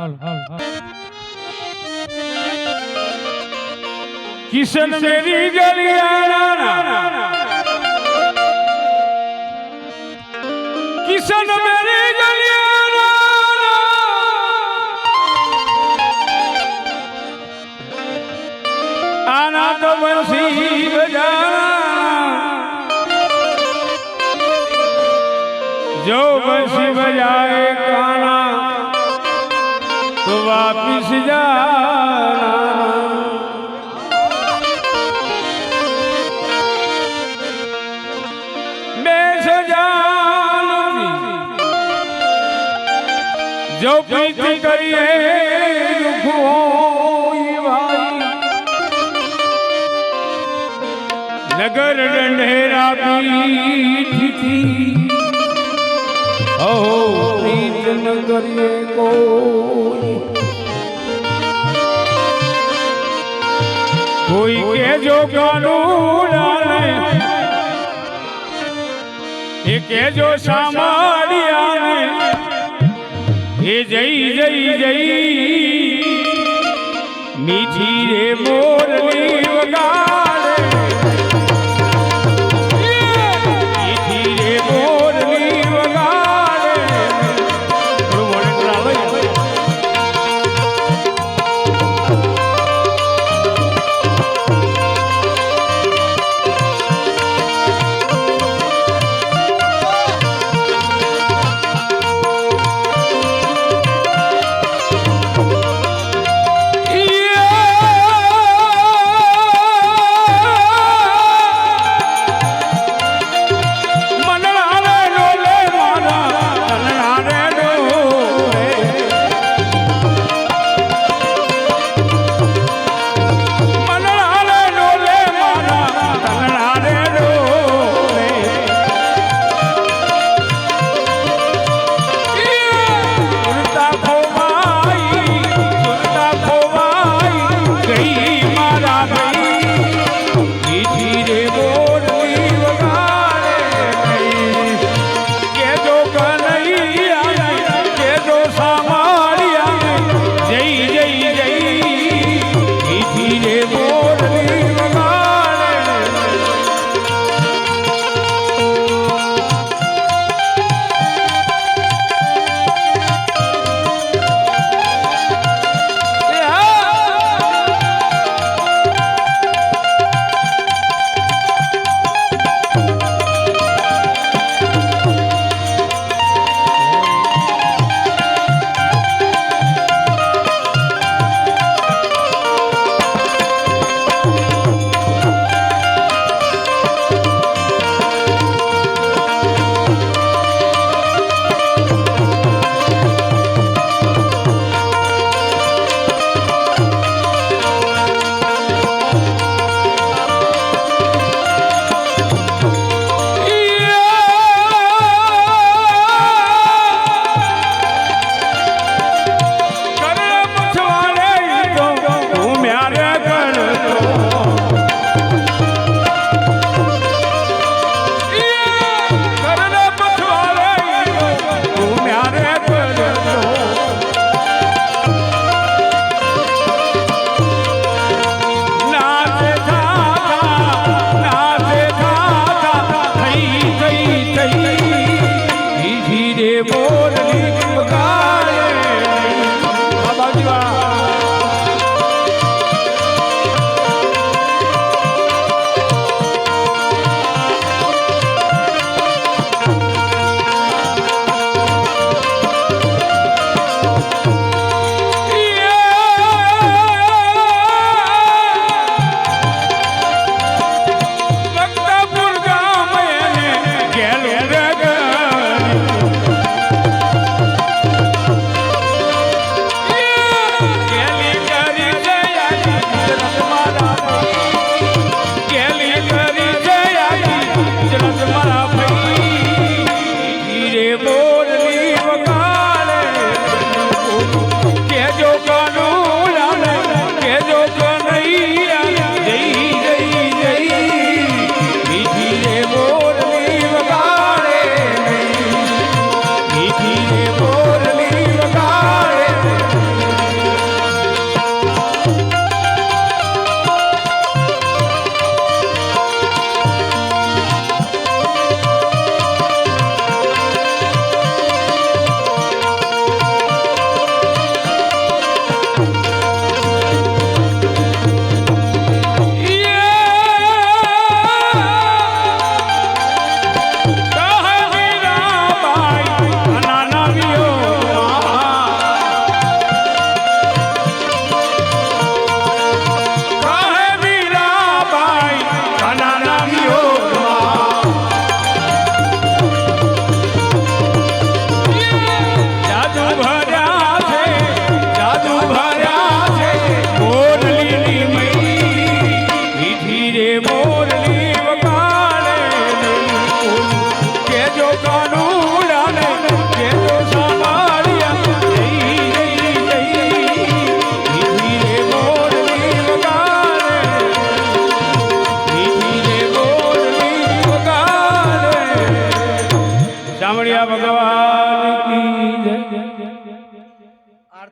हल हल हल। किशन मेरी गलियारा किशन मेरी गलियारा आना तो बंसी बजाना जो बंसी बजाए काना તો વાપિસ જાના જો પ્રીતિ કરીએ નગર ડંઢેરા પીઠી કરીએ કોઈ કોઈ કે જો કાનું એ કે જો સામાડિયાને એ જઈ જઈ જઈ મીઠી રે મોરની વગા